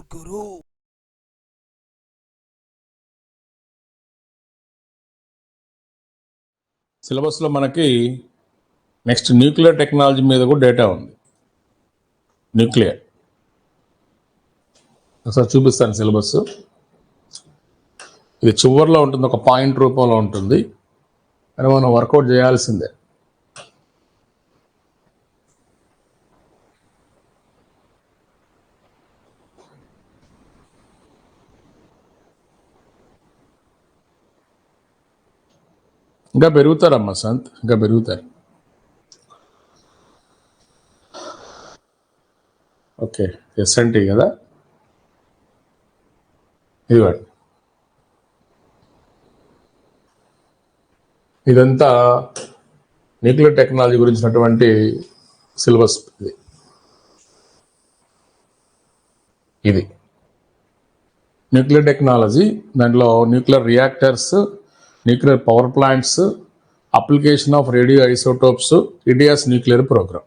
సద్గురు సిలబస్లో మనకి next nuclear technology మీద కూడా డేటా ఉంది. న్యూక్లియర్. ఒకసారి చూపిస్తాను సిలబస్. ఇది చివరిలో ఉంటుంది ఒక పాయింట్ రూపంలో ఉంటుంది. అని మనం వర్కౌట్ చేయాల్సిందే. ఇంకా పెరుగుతారమ్మా సంత్ ఇంకా పెరుగుతారు. ఓకే ఎస్ఎన్టీ కదా? ఇదిగోండి. ఇదంతా న్యూక్లియర్ టెక్నాలజీ గురించినటువంటి సిలబస్ ఇది. ఇది. న్యూక్లియర్ టెక్నాలజీ దాంట్లో nuclear reactors nuclear power plants application of radio isotopes India's nuclear programme.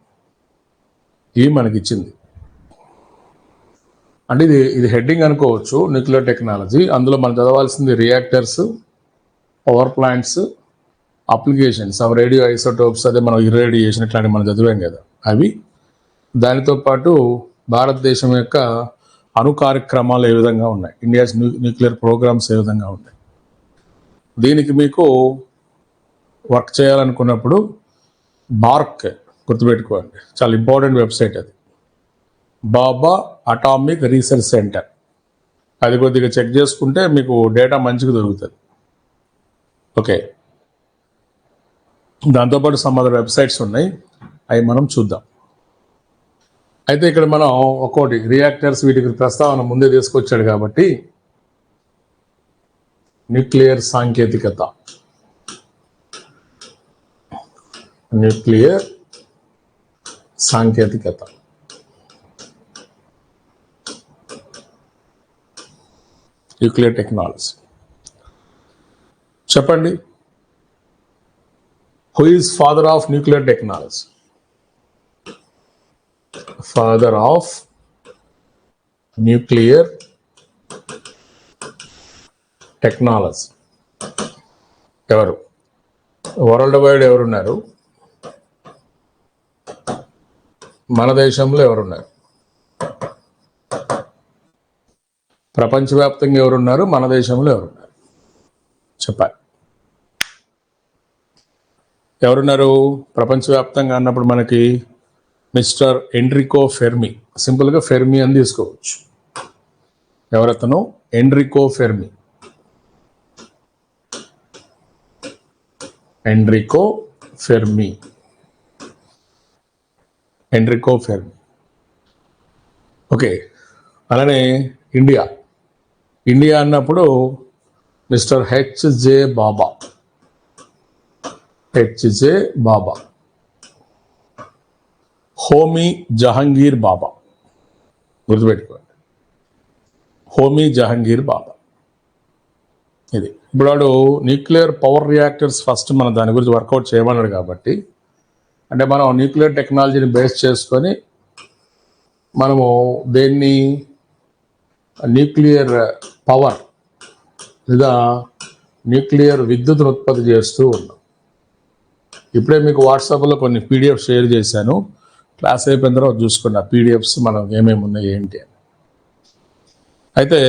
ఇవి మనకి ఇచ్చింది అంటే ఇది ఇది హెడ్డింగ్ అనుకోవచ్చు న్యూక్లియర్ టెక్నాలజీ. అందులో మనం చదవాల్సింది రియాక్టర్స్ పవర్ ప్లాంట్స్ అప్లికేషన్స్. అవి రేడియో ఐసోటోప్స్ అదే మనం ఇరేడియేషన్ ఇట్లాంటివి మనం చదివాం కదా. అవి దానితో పాటు భారతదేశం యొక్క అణు కార్యక్రమాలు ఏ విధంగా ఉన్నాయి? ఇండియాస్ న్యూ న్యూక్లియర్ ప్రోగ్రామ్స్ ఏ విధంగా ఉన్నాయి దీనికి మీకు వర్క్ చేయాలనుకున్నప్పుడు బార్క్ గుర్తుపెట్టుకోండి. చాలా ఇంపార్టెంట్ వెబ్సైట్ అది. Bhabha atomic research centre. అది కొద్దిగా చెక్ చేసుకుంటే మీకు డేటా మంచిగా దొరుకుతుంది. ఓకే దాంతోపాటు సమ్ అదర్ వెబ్సైట్స్ ఉన్నాయి. అవి మనం చూద్దాం. అయితే ఇక్కడ మనం ఒక్కోటి రియాక్టర్స్ వీటికి ప్రస్తావన ముందే తీసుకొచ్చాడు కాబట్టి న్యూక్లియర్ సాంకేతికత. న్యూక్లియర్ సాంకేతికత. Nuclear technology. చెప్పండి. Who is father of nuclear technology? Father of nuclear technology. ఎవరు? వరల్డ్ వైడ్ ఎవరున్నారు? మన దేశంలో ఎవరున్నారు? ప్రపంచవ్యాప్తంగా ఎవరున్నారు? మన దేశంలో ఎవరున్నారు? చెప్పాలి. ఎవరున్నారు? ప్రపంచవ్యాప్తంగా అన్నప్పుడు మనకి మిస్టర్ ఎండ్రికో ఫెర్మి. సింపుల్గా ఫెర్మి అని తీసుకోవచ్చు. ఎవరతను? Enrico Fermi. Enrico Fermi Enrico Fermi okay అలానే ఇండియా ఇండియా అన్నప్పుడు mister HJ Bhabha HJ Bhabha Homi Jahangir Bhabha గుర్తుపెట్టుకోండి. హోమీ జహంగీర్ బాబా ఇది ఇప్పుడు వాడు న్యూక్లియర్ పవర్ రియాక్టర్స్ ఫస్ట్ మనం దాని గురించి వర్కౌట్ చేయమన్నాడు కాబట్టి అంటే మనం న్యూక్లియర్ టెక్నాలజీని బేస్ చేసుకొని మనము దేన్ని న్యూక్లియర్ పవర్ లేదా న్యూక్లియర్ విద్యుత్ను ఉత్పత్తి చేస్తూ ఉన్నాం. ఇప్పుడే మీకు వాట్సాప్లో కొన్ని పీడిఎఫ్ షేర్ చేశాను. క్లాస్ అయిపోయిన తర్వాత చూసుకోండి ఆ పీడిఎఫ్స్ మనం ఏమేమి ఉన్నాయి ఏంటి అని. అయితే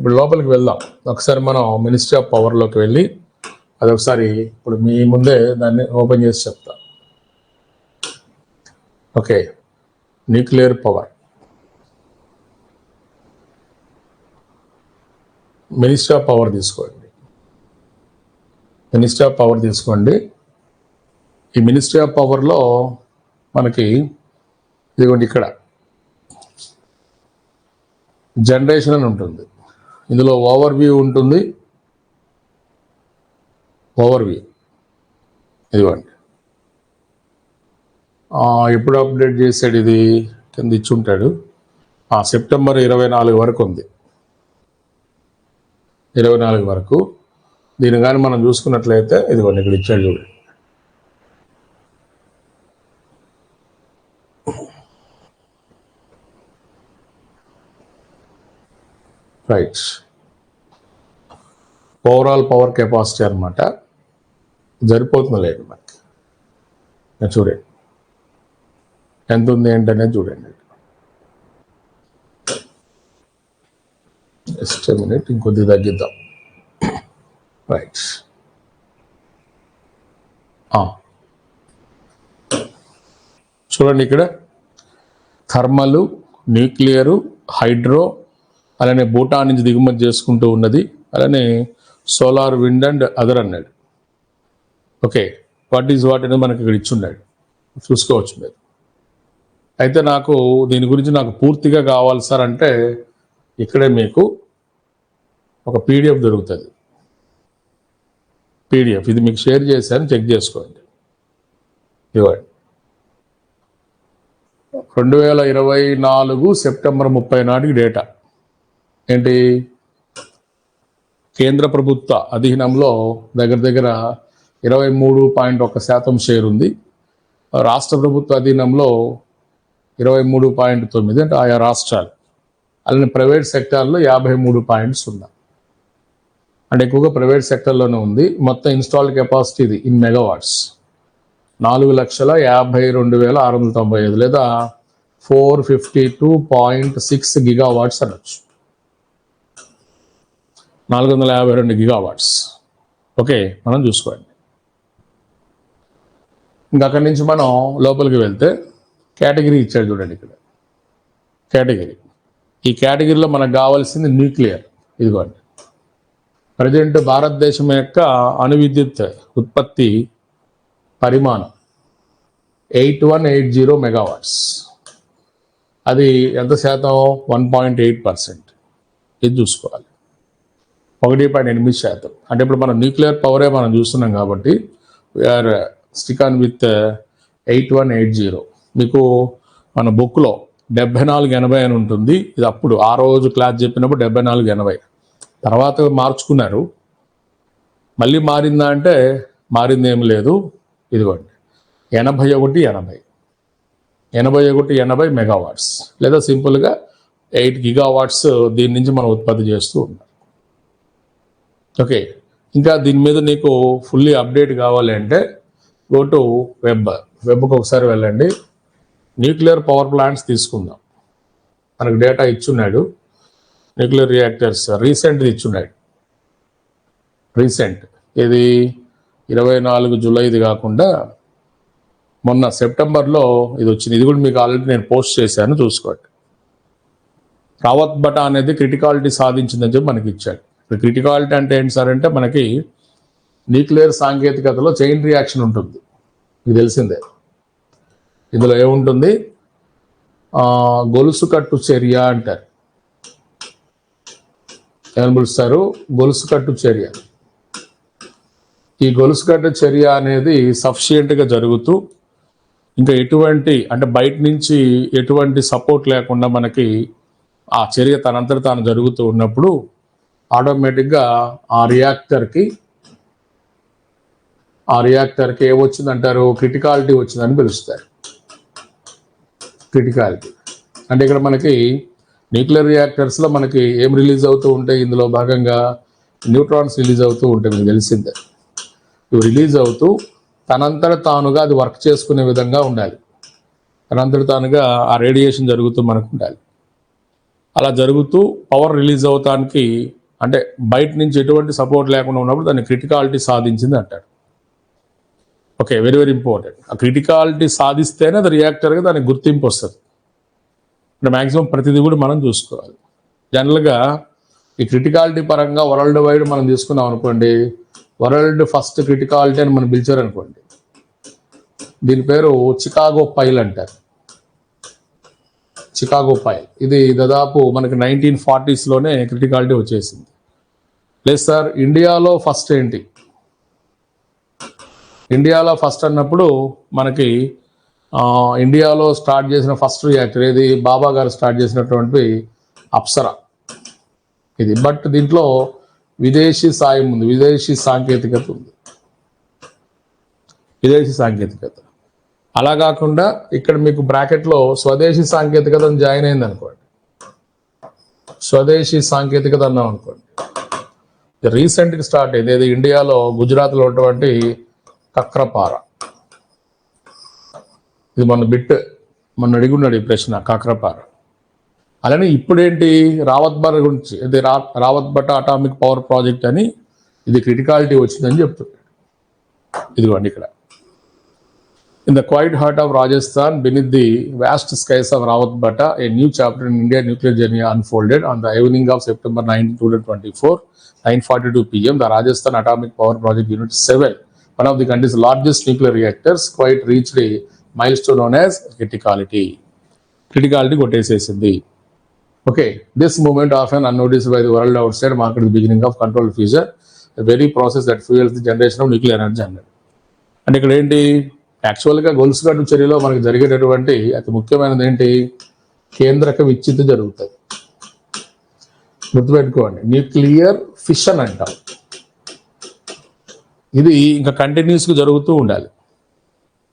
ఇప్పుడు లోపలికి వెళ్దాం. ఒకసారి మనం మినిస్ట్రీ ఆఫ్ పవర్లోకి వెళ్ళి అది ఒకసారి ఇప్పుడు మీ ముందే దాన్ని ఓపెన్ చేసి చెప్తా. Okay. Nuclear power ministry of power తీసుకోండి. మినిస్ట్రీ ఆఫ్ పవర్ తీసుకోండి. ఈ మినిస్ట్రీ ఆఫ్ పవర్లో మనకి ఇదిగోండి ఇక్కడ. జనరేషన్ అని ఉంటుంది. ఇందులో ఓవర్ వ్యూ ఉంటుంది. ఓవర్ వ్యూ ఇదిగోండి ఎప్పుడు అప్డేట్ చేశాడు ఇది? కింద ఇచ్చి ఉంటాడు ఆ, సెప్టెంబర్ ఇరవై నాలుగు వరకు ఉంది. ఇరవై నాలుగు వరకు. దీన్ని కానీ మనం చూసుకున్నట్లయితే ఇదిగోండి ఇక్కడ ఇచ్చాడు చూడండి రైట్ ఓవరాల్ పవర్ కెపాసిటీ అనమాట సరిపోతుంది లేదు మనకి. నేను చూడండి ఎంత ఉంది ఏంటనేది చూడండి. జస్ట్ మినిట్ ఇంకొద్ది తగ్గిద్దాం. రైట్ చూడండి ఇక్కడ. థర్మలు న్యూక్లియరు హైడ్రో అలానే భూటాన్ నుంచి దిగుమతి చేసుకుంటూ ఉన్నది. అలానే సోలార్ విండ్ అండ్ అదర్ అన్నాడు. ఓకే వాట్ ఈజ్ వాట్ అనేది మనకి ఇక్కడ ఇచ్చున్నాడు. చూసుకోవచ్చు మీరు. అయితే నాకు దీని గురించి నాకు పూర్తిగా కావాలి సార్ అంటే ఇక్కడే మీకు ఒక పీడిఎఫ్ దొరుకుతుంది. పీడిఎఫ్ ఇది మీకు షేర్ చేశాను చెక్ చేసుకోండి. ఇవ్వండి. రెండు వేల ఇరవై నాలుగు సెప్టెంబర్ ముప్పై నాటికి డేటా. ఏంటి? కేంద్ర ప్రభుత్వ అధీనంలో దగ్గర దగ్గర ఇరవై మూడు పాయింట్ ఒక శాతం షేర్ ఉంది. రాష్ట్ర ప్రభుత్వ అధీనంలో ఇరవై మూడు పాయింట్ తొమ్మిది అంటే ఆయా రాష్ట్రాలు. అలానే ప్రైవేట్ సెక్టార్లో యాభై మూడు పాయింట్స్ ఉన్నాయి అంటే ఎక్కువగా ప్రైవేట్ సెక్టర్లోనే ఉంది. మొత్తం ఇన్స్టాల్డ్ కెపాసిటీ ఇది ఇన్ మెగావాట్స్. నాలుగు లక్షల యాభై రెండు వేల ఆరు వందల తొంభై ఐదు లేదా four fifty two point six gigawatts అనొచ్చు. నాలుగు వందల యాభై రెండు గిగావాట్స్. ఓకే మనం చూసుకోండి. ఇంకా అక్కడి నుంచి మనం లోపలికి వెళ్తే కేటగిరీ ఇచ్చాడు చూడండి ఇక్కడ. కేటగిరీ. ఈ కేటగిరీలో మనకు కావాల్సింది న్యూక్లియర్. ఇదిగోండి. ప్రజెంట్ భారతదేశం యొక్క అణు విద్యుత్ ఉత్పత్తి పరిమాణం eight one eight zero megawatts. అది ఎంత శాతం? One point eight percent. ఇది చూసుకోవాలి. ఒకటి పాయింట్ ఎనిమిది శాతం. అంటే ఇప్పుడు మనం న్యూక్లియర్ పవరే మనం చూస్తున్నాం కాబట్టి we are stick on with eight one eight zero మీకు మన బుక్లో డెబ్బై నాలుగు ఎనభై అని ఉంటుంది. ఇది అప్పుడు ఆ రోజు క్లాస్ చెప్పినప్పుడు డెబ్బై నాలుగు ఎనభై. తర్వాత మార్చుకున్నారు. మళ్ళీ మారిందా అంటే మారింది లేదు. ఇదిగోండి. ఎనభై ఒకటి ఎనభై. ఎనభై ఒకటి ఎనభై మెగావాట్స్. లేదా సింపుల్గా ఎయిట్ గిగావాట్స్ దీని నుంచి మనం ఉత్పత్తి చేస్తూ ఉన్నాం. ఓకే. ఇంకా దీని మీద నీకు ఫుల్లీ అప్డేట్ కావాలి అంటే గో టు వెబ్ వెబ్కి ఒకసారి వెళ్ళండి. న్యూక్లియర్ పవర్ ప్లాంట్స్ తీసుకుందాం. మనకు డేటా ఇచ్చున్నాడు. న్యూక్లియర్ రియాక్టర్స్ రీసెంట్ది ఇచ్చున్నాడు. రీసెంట్ ఇది ఇరవై నాలుగు జూలైది కాకుండా మొన్న సెప్టెంబర్లో ఇది వచ్చింది. ఇది కూడా మీకు ఆల్రెడీ నేను పోస్ట్ చేశాను చూసుకోండి. రావత్ బటా అనేది క్రిటికాలిటీ సాధించిందని చెప్పి మనకి ఇచ్చాడు. క్రిటికాలిటీ అంటే ఏంటి సార్ అంటే మనకి న్యూక్లియర్ సాంకేతికతలో చైన్ రియాక్షన్ ఉంటుంది. మీకు తెలిసిందే. ఇందులో ఏముంటుంది? గొలుసు కట్టు చర్య అంటారు. ఏమని పిలుస్తారు? గొలుసు కట్టు చర్య. ఈ గొలుసు కట్టు చర్య అనేది సఫిషియెంట్గా జరుగుతూ ఇంకా ఎటువంటి అంటే బయట నుంచి ఎటువంటి సపోర్ట్ లేకుండా మనకి ఆ చర్య తనంతట తాను జరుగుతూ ఉన్నప్పుడు ఆటోమేటిక్గా ఆ రియాక్టర్కి ఆ రియాక్టర్కి ఏమొచ్చిందంటారు? క్రిటికాలిటీ వచ్చిందని పిలుస్తారు. క్రిటికాలిటీ. అంటే ఇక్కడ మనకి న్యూక్లియర్ రియాక్టర్స్లో మనకి ఏం రిలీజ్ అవుతూ ఉంటాయి? ఇందులో భాగంగా న్యూట్రాన్స్ రిలీజ్ అవుతూ ఉంటాయి మీకు తెలిసిందే. ఇవి రిలీజ్ అవుతూ తనంతట తానుగా అది వర్క్ చేసుకునే విధంగా ఉండాలి. తనంతట తానుగా ఆ రేడియేషన్ జరుగుతూ మనకు ఉండాలి. అలా జరుగుతూ పవర్ రిలీజ్ అవటానికి అంటే బయట నుంచి ఎటువంటి సపోర్ట్ లేకుండా ఉన్నప్పుడు దాన్ని క్రిటికాలిటీ సాధించింది అంటారు ఓకే వెరీ వెరీ ఇంపార్టెంట్ ఆ క్రిటికాలిటీ సాధిస్తేనే అది రియాక్టర్గా దానికి గుర్తింపు వస్తుంది. అంటే మ్యాక్సిమం ప్రతిదీ కూడా మనం చూసుకోవాలి. జనరల్గా ఈ క్రిటికాలిటీ పరంగా వరల్డ్ వైడ్ మనం తీసుకున్నాం అనుకోండి వరల్డ్ ఫస్ట్ క్రిటికాలిటీ అని మనం పిలిచారు అనుకోండి దీని పేరు చికాగో పైల్ అంటారు. చికాగో పైల్ ఇది దాదాపు మనకి నైన్టీన్ ఫార్టీస్లోనే క్రిటికాలిటీ వచ్చేసింది. లేదు సార్ ఇండియాలో ఫస్ట్ ఏంటి? ఇండియాలో ఫస్ట్ అన్నప్పుడు మనకి ఇండియాలో స్టార్ట్ చేసిన ఫస్ట్ రియాక్టర్ ఏది? బాబా గారు స్టార్ట్ చేసినటువంటి అప్సరా. ఇది. బట్ దీంట్లో విదేశీ సాయం ఉంది. విదేశీ సాంకేతికత ఉంది. విదేశీ సాంకేతికత. అలా కాకుండా ఇక్కడ మీకు బ్రాకెట్లో స్వదేశీ సాంకేతికత జాయిన్ అయింది అనుకోండి. స్వదేశీ సాంకేతికత అన్నాం అనుకోండి. రీసెంట్గా స్టార్ట్ అయింది. ఇది ఇండియాలో గుజరాత్లో ఉన్నటువంటి కక్రపార. ఇది మన బిట్ మన అడిగున్నాడు ఈ ప్రశ్న కాకరపార. అలానే ఇప్పుడేంటి? రావత్ భట్ గురించి ఇది రా Rawatbhata atomic power project అని ఇది క్రిటికాలిటీ వచ్చిందని చెప్తున్నాడు. ఇదిగోండి ఇక్కడ. In the quiet heart of Rajasthan beneath the vast skies of Rawatbhata a new chapter in India nuclear journey unfolded on the evening of September nineteen two twenty four nine forty two PM the Rajasthan atomic power project unit seven one of the country's largest nuclear reactors quite reach the milestone own as criticality criticality కొట్టేసేసింది. Okay this moment of un unnoticed by the world outside market beginning of control future very process that fuels the generation of nuclear energy and ఇక్కడ ఏంటి? యాక్చువల్గా గొలుసు గొలుసుగట్టు చర్యలో మనకి జరిగేటటువంటి అతి ముఖ్యమైనది ఏంటి? కేంద్రక విచ్చిత జరుగుతుంది గుర్తుపెట్టుకోండి న్యూక్లియర్ ఫిషన్ అంటాం ఇది ఇంకా కంటిన్యూస్గా జరుగుతూ ఉండాలి.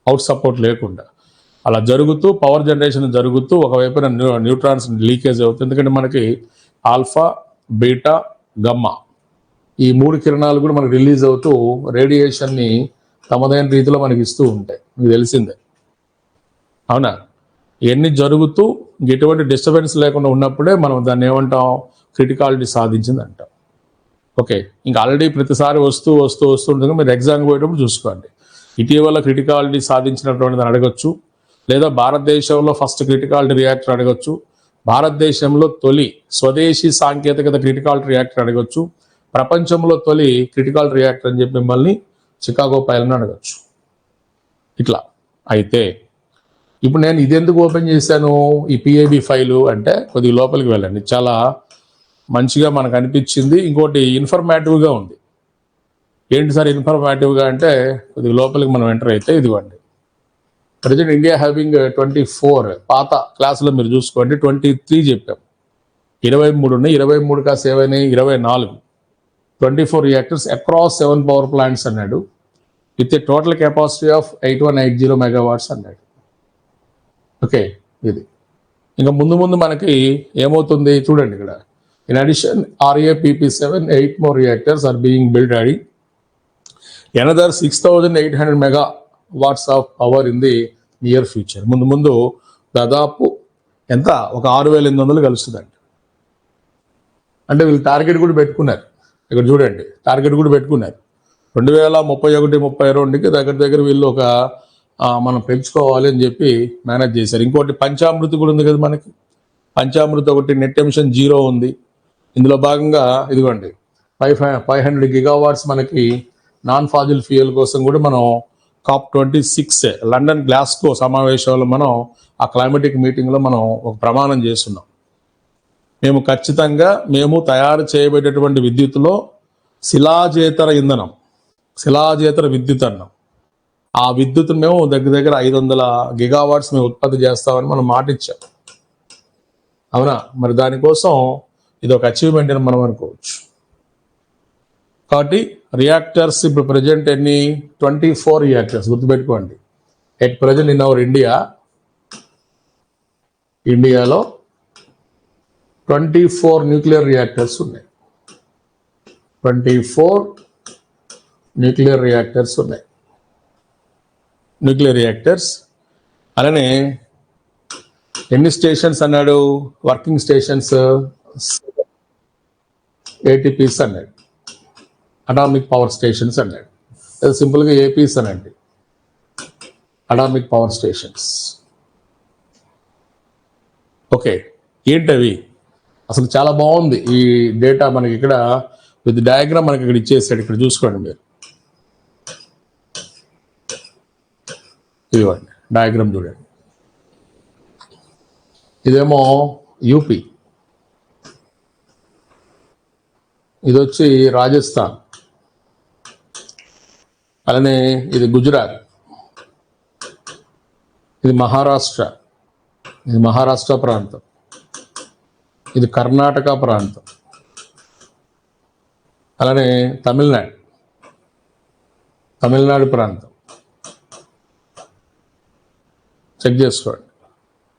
అవుట్ సపోర్ట్ లేకుండా. అలా జరుగుతూ పవర్ జనరేషన్ జరుగుతూ ఒకవైపున న్యూ న్యూట్రాన్స్ లీకేజ్ అవుతుంది. ఎందుకంటే మనకి ఆల్ఫా బీటా గమ్మా ఈ మూడు కిరణాలు కూడా మనకి రిలీజ్ అవుతూ రేడియేషన్ని తమదైన రీతిలో మనకి ఇస్తూ ఉంటాయి. మీకు తెలిసిందే. అవునా? ఇవన్నీ జరుగుతూ ఎటువంటి డిస్టర్బెన్స్ లేకుండా ఉన్నప్పుడే మనం దాన్ని ఏమంటాం? క్రిటికాలిటీ సాధించింది అంటాం. ఓకే. ఇంకా ఆల్రెడీ ప్రతిసారి వస్తూ వస్తూ వస్తూ ఉంటుంది. మీరు ఎగ్జామ్ పోయేటప్పుడు చూసుకోండి. ఇటీవల క్రిటికాలిటీ సాధించినటువంటిది అడగచ్చు. లేదా భారతదేశంలో ఫస్ట్ క్రిటికాలిటీ రియాక్టర్ అడగచ్చు. భారతదేశంలో తొలి స్వదేశీ సాంకేతికత క్రిటికాలిటీ రియాక్టర్ అడగచ్చు. ప్రపంచంలో తొలి క్రిటికల్ రియాక్టర్ అని చెప్పి మిమ్మల్ని చికాగో పైలను అడగచ్చు. ఇట్లా. అయితే ఇప్పుడు నేను ఇది ఎందుకు ఓపెన్ చేశాను? ఈ పిఐబి ఫైలు అంటే కొద్దిగా లోపలికి వెళ్ళండి. చాలా మంచిగా మనకు అనిపించింది. ఇంకోటి ఇన్ఫర్మేటివ్గా ఉంది. ఏంటి సార్ ఇన్ఫర్మేటివ్గా అంటే కొద్దిగా లోపలికి మనం ఎంటర్ అయితే ఇదిగోండి. Present India having twenty four పాత క్లాసులో మీరు చూసుకోండి. ట్వంటీ త్రీ చెప్పాం. ఇరవై మూడు ఉన్నాయి ఇరవై మూడు కాస్త ఇరవై నాలుగు. Twenty four reactors across seven power plants అన్నాడు. With a total capacity of eight one eight zero megawatts అన్నాడు. ఓకే ఇది. ఇంకా ముందు ముందు మనకి ఏమవుతుంది చూడండి ఇక్కడ. In addition RAPP seven eight more reactors are being build add another six thousand eight hundred megawatts of power in the near future ముందు ముందు దాదాపు ఎంత? ఒక ఆరు వేల ఎనిమిది వందలు కలుస్తుందండి అంటే వీళ్ళు టార్గెట్ కూడా పెట్టుకున్నారు. ఇక్కడ చూడండి టార్గెట్ కూడా పెట్టుకున్నారు. రెండు వేల ముప్పై ఒకటి ముప్పై రెండుకి దగ్గర దగ్గర వీళ్ళు ఒక మనం పెంచుకోవాలి అని చెప్పి మేనేజ్ చేశారు. ఇంకోటి పంచామృతి కూడా ఉంది కదా మనకి. పంచామృతి ఒకటి నెట్ ఎమిషన్ జీరో ఉంది. ఇందులో భాగంగా ఇదిగోండి ఫైవ్ ఫైవ్ హండ్రెడ్ గిగావాట్స్ మనకి నాన్ ఫాజిల్ ఫ్యూయల్ కోసం కూడా మనం COP twenty six London Glasgow సమావేశంలో మనం ఆ క్లైమేటిక్ మీటింగ్లో మనం ఒక ప్రమాణం చేస్తున్నాం. మేము ఖచ్చితంగా మేము తయారు చేయబడేటువంటి విద్యుత్తులో శిలాజేతర ఇంధనం శిలాజేతర విద్యుత్ అన్నాం. ఆ విద్యుత్ మేము దగ్గర దగ్గర ఐదు వందల గిగావాట్స్ మేము ఉత్పత్తి చేస్తామని మనం మాటిచ్చాం. అవునా? మరి దానికోసం ఇది ఒక అచీవ్మెంట్ అని మనం అనుకోవచ్చు. కాబట్టి రియాక్టర్స్ ఇప్పుడు ప్రజెంట్ ఎన్ని? ట్వంటీ ఫోర్ రియాక్టర్స్ గుర్తుపెట్టుకోండి at present in our India ఇండియాలో ట్వంటీ ఫోర్ న్యూక్లియర్ రియాక్టర్స్ ఉన్నాయి. ట్వంటీ ఫోర్ న్యూక్లియర్ రియాక్టర్స్ ఉన్నాయి. Nuclear reactors. అలానే ఎన్ని స్టేషన్స్ అన్నాడు? వర్కింగ్ స్టేషన్స్ ఏటీపీస్ అన్నాడు. అటామిక్ పవర్ స్టేషన్స్ అన్నాడు. సింపుల్గా ఏపీస్ అనండి అటామిక్ పవర్ స్టేషన్స్. ఓకే ఏంటవి? అసలు చాలా బాగుంది. ఈ డేటా మనకి ఇక్కడ విత్ డయాగ్రామ్ మనకి ఇక్కడ ఇచ్చేసాడు. ఇక్కడ చూసుకోండి మీరు. ఇదిగోండి డయాగ్రామ్ చూడండి. ఇదేమో యూపీ. ఇది వచ్చి రాజస్థాన్. అలానే ఇది గుజరాత్. ఇది మహారాష్ట్ర. ఇది మహారాష్ట్ర ప్రాంతం. ఇది కర్ణాటక ప్రాంతం. అలానే తమిళనాడు. తమిళనాడు ప్రాంతం. చెక్ చేసుకోండి.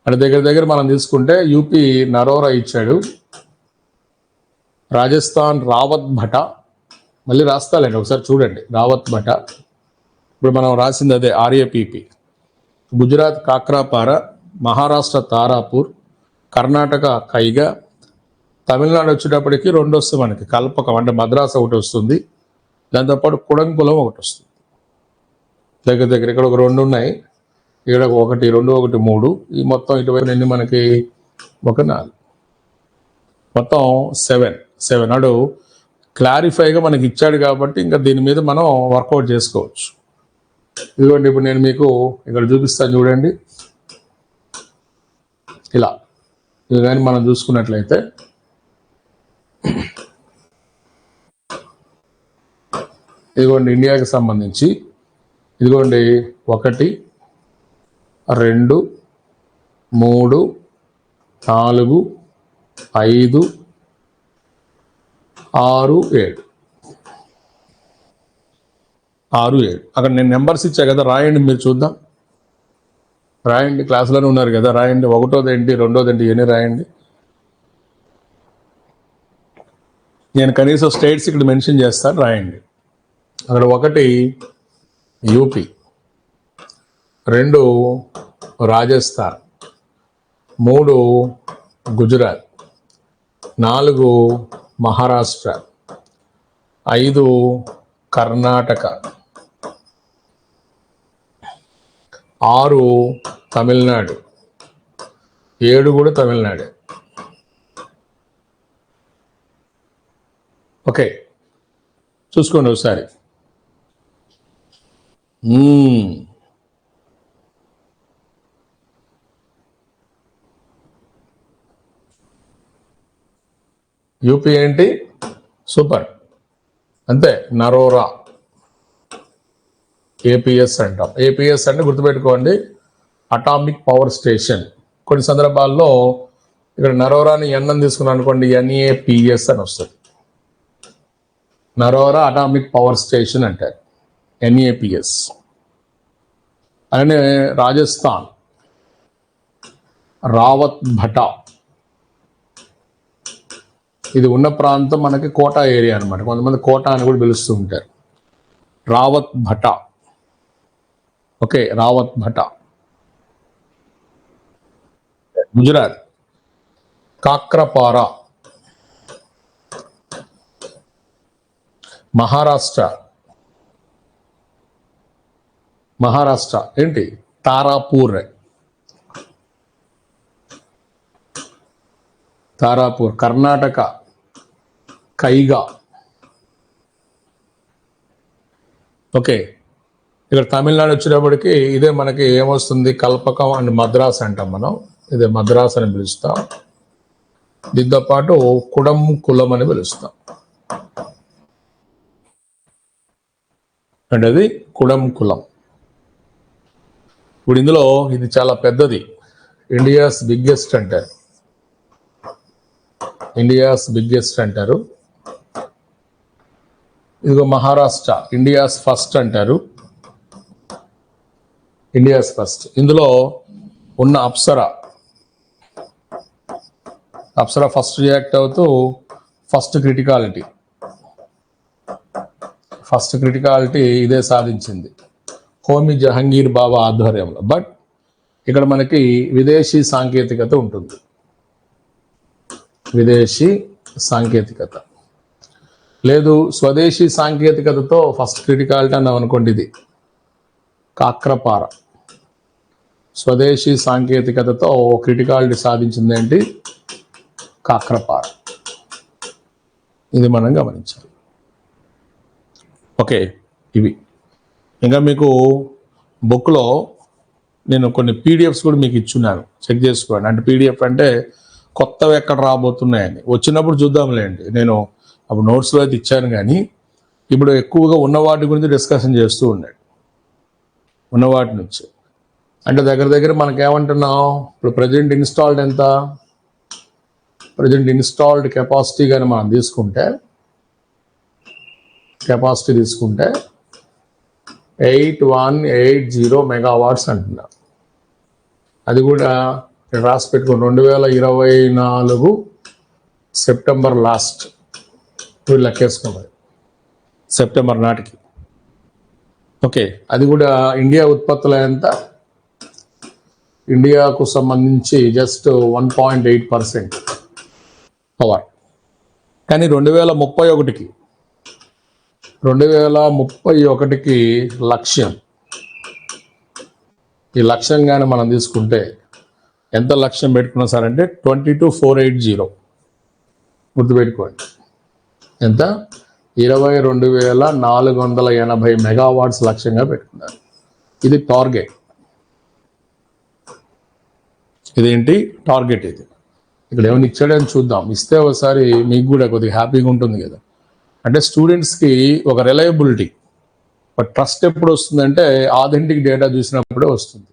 అంటే దగ్గర దగ్గర మనం తీసుకుంటే యూపీ నరోరా ఇచ్చాడు. రాజస్థాన్ రావత్ భట. మళ్ళీ రాస్తాలండి ఒకసారి చూడండి. రావత్ భట. ఇప్పుడు మనం రాసింది అదే ఆర్ఏపిపి. గుజరాత్ కాక్రాపార మహారాష్ట్ర తారాపూర్ కర్ణాటక కైగా. తమిళనాడు వచ్చేటప్పటికి రెండు వస్తుంది మనకి. కల్పకం అంటే మద్రాసు ఒకటి వస్తుంది. దాంతోపాటు కుడంకులం ఒకటి వస్తుంది. దగ్గర దగ్గర ఇక్కడ ఒక రెండు ఉన్నాయి. ఇక్కడ ఒకటి రెండు ఒకటి మూడు. ఈ మొత్తం ఇటువైపు ఎన్ని మనకి ఒక నాలుగు. మొత్తం సెవెన్. సెవెన్ అడు క్లారిఫైగా మనకి ఇచ్చాడు కాబట్టి ఇంకా దీని మీద మనం వర్కౌట్ చేసుకోవచ్చు. ఇదిగోండి ఇప్పుడు నేను మీకు ఇక్కడ చూపిస్తాను చూడండి. ఇలా. ఇది కానీ మనం చూసుకున్నట్లయితే ఇదిగోండి ఇండియాకి సంబంధించి ఇదిగోండి ఒకటి రెండు మూడు నాలుగు ఐదు ఆరు ఏడు. ఆరు ఏడు. అక్కడ నేను నెంబర్స్ ఇచ్చా కదా రాయండి మీరు చూద్దాం. రాయండి క్లాసులోనే ఉన్నారు కదా రాయండి. ఒకటోది ఏంటి రెండోది ఏంటి ఇవన్నీ రాయండి? నేను కనీసం స్టేట్స్ ఇక్కడ మెన్షన్ చేస్తాను రాయండి. అక్కడ ఒకటి యూపీ. రెండు రాజస్థాన్. మూడు గుజరాత్. నాలుగు మహారాష్ట్ర. ఐదు కర్ణాటక. ఆరు తమిళనాడు. ఏడు కూడా తమిళనాడే. ఓకే. చూసుకోండి ఒకసారి. యూపీ ఏంటి? సూపర్. అంతే. నరోరా. ఏపీఎస్ అంటాం ఏపీఎస్ అంటే గుర్తుపెట్టుకోండి. అటామిక్ పవర్ స్టేషన్ కొన్ని సందర్భాల్లో ఇక్కడ నరోరాని ఎన్ అని అనుకోండి ఎన్ఏపిఎస్ అని వస్తుంది. నరోరా అటామిక్ పవర్ స్టేషన్ అంటారు ఎన్ఏపిఎస్ అలానే రాజస్థాన్. రావత్ భటా. ఇది ఉన్న ప్రాంతం మనకి కోటా ఏరియా అన్నమాట. కొంతమంది కోటా అని కూడా పిలుస్తూ ఉంటారు. రావత్ భటా. ఓకే రావత్ భట. గుజరాత్. కాక్రపారా. మహారాష్ట్ర. మహారాష్ట్ర. ఏంటి? తారాపూర్. తారాపూర్. కర్ణాటక. కైగా. ఓకే. ఇక్కడ తమిళనాడు వచ్చేటప్పటికి ఇదే మనకి ఏమొస్తుంది? కల్పకం అండ్ మద్రాస్ అంటాం మనం. ఇదే మద్రాస్ అని పిలుస్తాం. దీంతో పాటు కుడం కులం అని పిలుస్తాం. అంటే అది కుడం కులం. ఇప్పుడు ఇందులో ఇది చాలా పెద్దది. ఇండియాస్ బిగ్గెస్ట్ అంటారు. ఇండియాస్ బిగ్గెస్ట్ అంటారు. ఇదిగో మహారాష్ట్ర ఇండియాస్ ఫస్ట్ అంటారు. ఇండియాస్ ఫస్ట్ ఇందులో ఉన్న అప్సర. అప్సర ఫస్ట్ రియాక్ట్ అవుతూ ఫస్ట్ క్రిటికాలిటీ ఫస్ట్ క్రిటికాలిటీ ఇదే సాధించింది. హోమి జహంగీర్ బాబా ఆధ్వర్యంలో. బట్ ఇక్కడ మనకి విదేశీ సాంకేతికత ఉంటుంది. విదేశీ సాంకేతికత. లేదు స్వదేశీ సాంకేతికతతో ఫస్ట్ క్రిటికాలిటీ అన్నాం అనుకోండి ఇది. కాక్రపార. స్వదేశీ సాంకేతికతతో క్రిటికాలిటీ సాధించింది ఏంటి? కాక్రపార. ఇది మనం గమనించాలి. ఓకే ఇవి. ఇంకా మీకు బుక్లో నేను కొన్ని పీడిఎఫ్స్ కూడా మీకు ఇచ్చున్నాను. చెక్ చేసుకోండి. అంటే పీడిఎఫ్ అంటే కొత్తవి ఎక్కడ రాబోతున్నాయని. వచ్చినప్పుడు చూద్దాంలేండి నేను అప్పుడు నోట్స్లో అయితే ఇచ్చాను కానీ ఇప్పుడు ఎక్కువగా ఉన్న వాటి గురించి డిస్కషన్ చేస్తూ ఉన్నాడు ఉన్నవాటి నుంచి. అంటే దగ్గర దగ్గర మనకి ఏమంటున్నాం ఇప్పుడు ప్రజెంట్ ఇన్స్టాల్డ్ ఎంత? ప్రజెంట్ ఇన్స్టాల్డ్ కెపాసిటీ కానీ మనం తీసుకుంటే కెపాసిటీ తీసుకుంటే eight one eight zero megawatts అంటున్నారు అది కూడా ఇక్కడ రాసి పెట్టుకుని రెండు వేల ఇరవై నాలుగు సెప్టెంబర్ లాస్ట్. వీళ్ళు లెక్కేసుకున్నారు సెప్టెంబర్ నాటికి. ఓకే. అది కూడా ఇండియా ఉత్పత్తుల ఎంత ఇండియాకు సంబంధించి just one point eight percent power. కానీ రెండు వేల ముప్పై ఒకటికి రెండు వేల ముప్పై ఒకటికి లక్ష్యం. ఈ లక్ష్యంగానే మనం తీసుకుంటే ఎంత లక్ష్యం పెట్టుకున్నాం సార్ అంటే twenty two four eight zero. గుర్తుపెట్టుకోండి. ఎంత? ఇరవై రెండు వేల నాలుగు వందల ఎనభై మెగావాట్స్ లక్ష్యంగా పెట్టుకున్నారు. ఇది టార్గెట్. ఇదేంటి? టార్గెట్ ఇది. ఇక్కడ ఏమైనా ఇచ్చాడని చూద్దాం. ఇస్తే ఒకసారి మీకు కూడా కొద్దిగా హ్యాపీగా ఉంటుంది కదా. అంటే స్టూడెంట్స్కి ఒక రిలయబిలిటీ ఒక ట్రస్ట్ ఎప్పుడు వస్తుందంటే ఆథెంటిక్ డేటా చూసినప్పుడే వస్తుంది.